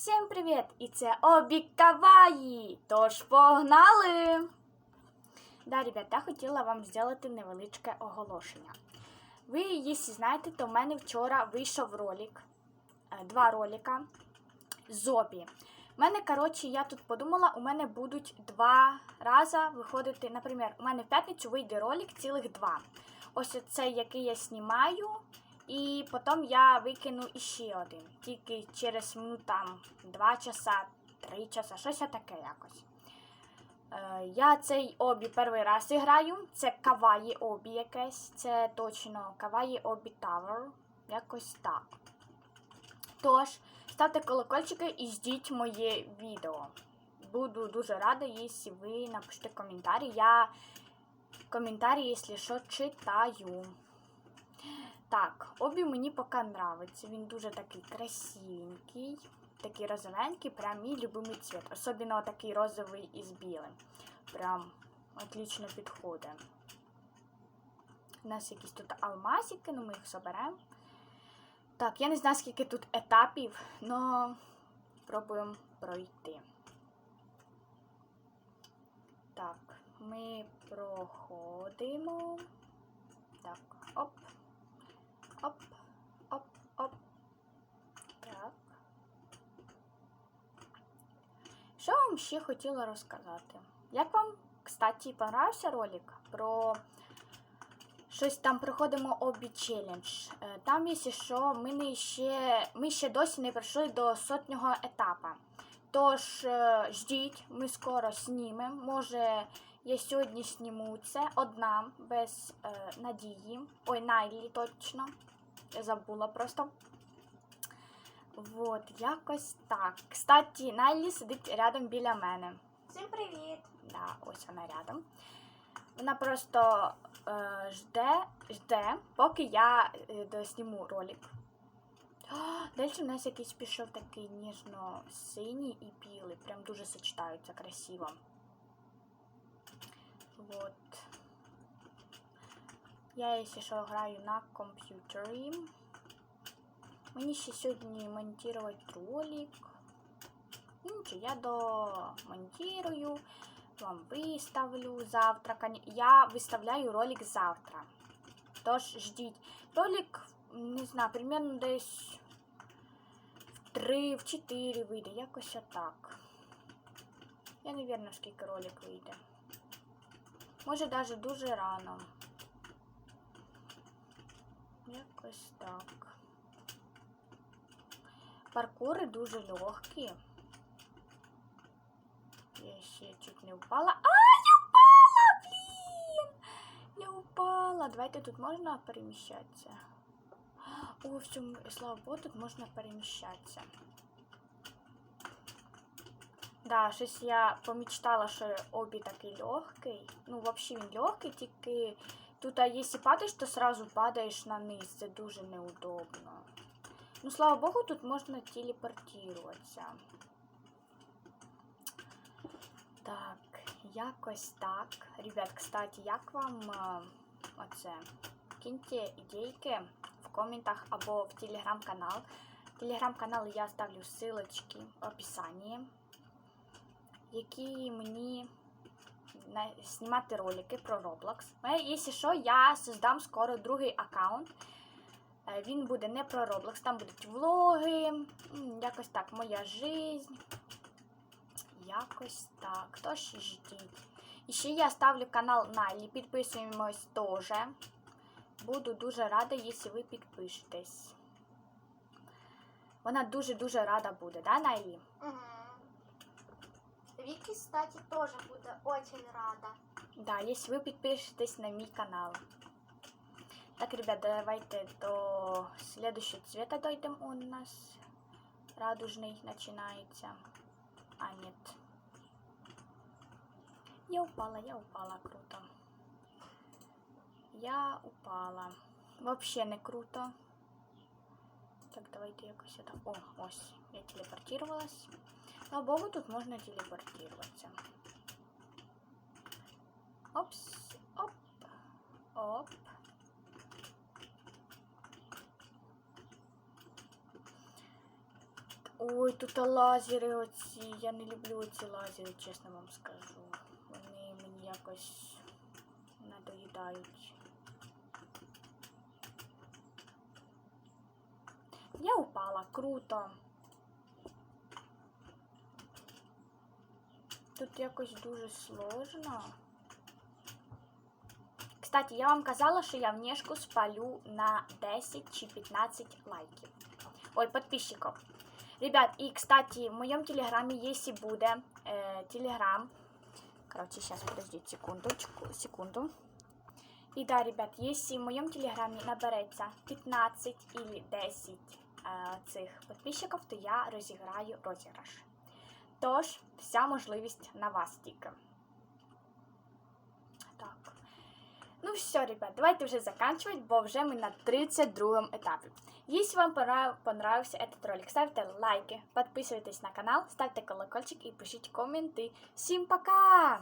Всім привіт! І це Обі Каваї! Тож погнали! Да, ребят, хотіла вам зробити невеличке оголошення. Ви, якщо знаєте, то в мене вчора вийшов ролик, е, два ролика з Обі. У мене, коротше, я тут подумала, у мене будуть два рази виходити. Наприклад, у мене в п'ятницю вийде ролик цілих два. Ось цей, який я знімаю. І потім я викину іще один. Тільки через ну, там, 2 часа, 3 часа, щось таке якось. Е, я цей обі перший раз граю. Це Каваї обі якесь. Це точно Каваї обі Tower. Якось так. Тож, ставте колокольчики і ждіть моє відео. Буду дуже рада, якщо ви напишете коментарі. Я коментарі, якщо що, читаю. Так, обі мені поки нравиться. Він дуже такий красивенький, такий розовенький, прям мій любимий цвіт. Особливо такий розовий із білим. Прям отлично підходить. У нас якісь тут алмазики, ну ми їх заберемо. Так, я не знаю, скільки тут етапів, але пробуємо пройти. Так, ми проходимо. Так, оп. Оп, оп, оп. Так. Що вам ще хотіла розказати? Як вам, кстати, понравився ролик про щось там проходимо обі челендж. Е, Там, якщо що, ми не ще, ми ще досі не прийшли до сотнього етапа. Тож, е, ждіть, ми скоро знімемо. Може, я сьогодні зніму це одна, без е, надії. Ой, Найлі точно. Я забула просто. Вот, якось так. Кстати, Найлі сидить рядом біля мене. Всім привіт! Да, ось вона рядом. Вона просто е, жде, жде, поки я е, досніму ролик. Далі у нас якийсь пішов такий ніжно-синій і білий. Прям дуже сочетаються красиво. Вот. Я, якщо що, граю на комп'ютері. Мені ще сьогодні монтувати ролик. Ну, нічого, я домонтирую, вам виставлю завтра. Я виставляю ролик завтра. Тож ждіть. Ролик, не знаю, примерно десь в 3, в 4 вийде, якось отак. Я вірна, скільки ролик вийде. Може навіть дуже рано. Якось так. Паркури дуже легкі. Я ще чуть не упала. А, я упала! Блін! Я упала. Давайте тут можна переміщатися. О, в цьому, слава Богу, тут можна переміщатися. Да, щось я помічтала, що обі такий легкий. Ну, взагалі він легкий, тільки тут, а якщо падаєш, то сразу падаєш на низ. Це дуже неудобно. Ну, слава Богу, тут можна телепортуватися. Так, якось так. Ребят, кстати, як вам оце? Киньте ідейки в коментах або в телеграм-канал. Телеграм-канал я ставлю ссылочки в описанні, які мені знімати ролики про Roblox. Е, Якщо що, я создам скоро другий аккаунт. Е, Він буде не про Roblox, там будуть влоги, якось так, моя жизнь. Якось так. Тож ждіть. І ще я ставлю канал Найлі, підписуємось теж. Буду дуже рада, якщо ви підпишетесь. Вона дуже-дуже рада буде, да, Найлі? Угу. Вікі, кстати, теж буде очень рада. Да, если вы подпишетесь на мой канал. Так, ребят, давайте до следующего цвета дойдем. У нас радужный начинается. А, нет. Я упала, я упала, круто. Я упала. Вообще не круто. Так, давайте якось это. О, ось, я телепортировалась. Слава богу, тут можно телепортироваться. Опс, оп, оп. Ой, тут лазери оці. Я не люблю оці лазери, чесно вам скажу. Вони мені якось надоїдають. Я упала, круто. Тут якось дуже сложно. Кстати, я вам казала, що я внешку спалю на 10 чи 15 лайків. Ой, подписчиков. Ребят, и, кстати, в моем телеграме, если будет э, телеграм, короче, сейчас, подождите секундочку, секунду. И да, ребят, если в моем телеграме наберется 15 или 10 э, цих подписчиков, то я розіграю розіграш. Тож, вся можливість на вас тільки. Так. Ну все, ребят, давайте уже заканчивать, бо вже мы на 32 этапе. Если вам пора- понравился этот ролик, ставьте лайки, подписывайтесь на канал, ставьте колокольчик и пишите комменты. Всем пока!